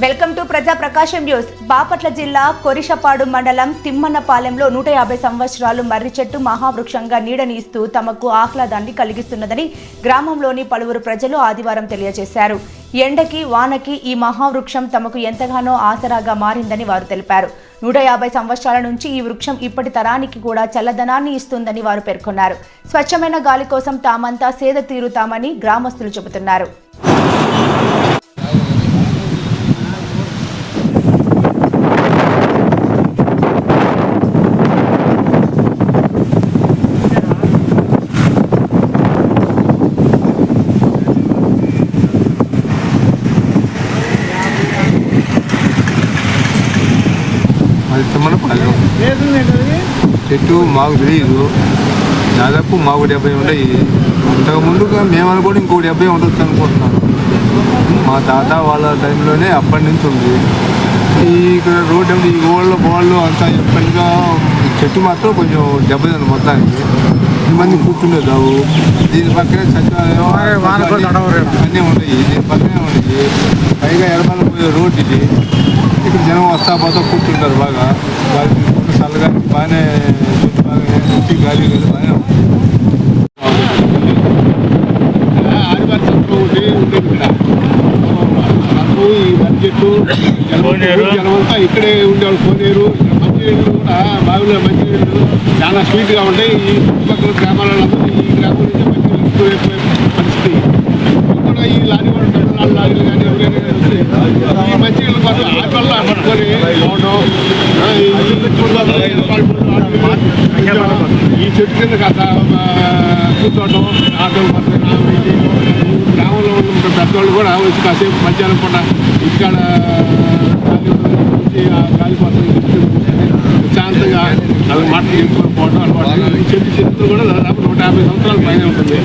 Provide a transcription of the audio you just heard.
Welcome to ప్రజా ప్రకాశం news. Bapatla జిల్లా కొరిషపాడు మండలం తిమ్మన్నపాలెంలో నూట యాభై సంవత్సరాలు మర్రి చెట్టు మహావృక్షంగా నీడని ఇస్తూ తమకు ఆహ్లాదాన్ని కలిగిస్తున్నదని గ్రామంలోని పలువురు ప్రజలు ఆదివారం తెలియజేశారు. ఎండకి వానకి ఈ మహావృక్షం తమకు ఎంతగానో ఆసరాగా మారిందని వారు తెలిపారు. నూట యాభై సంవత్సరాల నుంచి ఈ వృక్షం ఇప్పటి తరానికి కూడా చల్లదనాన్ని ఇస్తుందని వారు పేర్కొన్నారు. స్వచ్ఛమైన గాలి కోసం తామంతా సేద తీరుతామని గ్రామస్తులు చెబుతున్నారు. చెట్టు మాకు తెలియదు దాదాపు మాకు డెబ్బై ఉన్నాయి. అంతకు ముందుగా మేము అనుకోని ఇంకో డెబ్బై ఉండొచ్చు అనుకుంటున్నాను. మా తాత వాళ్ళ టైంలోనే అప్పటి నుంచి ఉంది. ఈ ఇక్కడ రోడ్డు ఈ ఓళ్ళు బోళ్ళు అంతా ఎప్పటిగా చెట్టు మాత్రం కొంచెం దెబ్బతింది మొత్తానికి. మంది కూర్చునే కావు దీని పక్కనే సచివాలయం అన్నీ ఉన్నాయి. దీని పక్కనే ఉన్నాయి. పైగా ఎడమల పోయే రోడ్డు ఇది. వస్తా పోతా కూర్చుంటారు బాగా. గాలి తీసుకుంటూ చల్లగా బాగానే చెట్టు బాగా వచ్చి గాలి బాగానే జనమంతా ఇక్కడే. ఉండేవాళ్ళు కోనేరు మంచినీళ్ళు కూడా బావిలో మంచినీళ్ళు చాలా స్వీట్గా ఉంటాయి. ఈ చుట్టుపక్కల గ్రామాలలో ఈ గ్రామం నుంచి మంచినీళ్ళు ఎక్కువ పరిస్థితి కూడా ఈ లారీ కూడా టన్నుల లారీలు కానీ ఎవరైనా కానీ వస్తే ఈ మంచినీళ్ళు మాత్రం ఆ వల్ల పట్టుకొని పోవడం ఆ, ఈ చెట్టు కింద కథ ఆ, ఆటో పక్కన గ్రామంలో ఉన్న పెద్దవాళ్ళు కూడా వచ్చి కాసేపు మధ్యాహ్నం పూట ఇక్కడ గాలిపోతాం శాంతంగా అవి మాటలు చెప్పుకొని పోవడం అలవాటు. ఈ చెట్టు చరిత్ర కూడా దాదాపు నూట యాభై సంవత్సరాల పైన ఉంటుంది.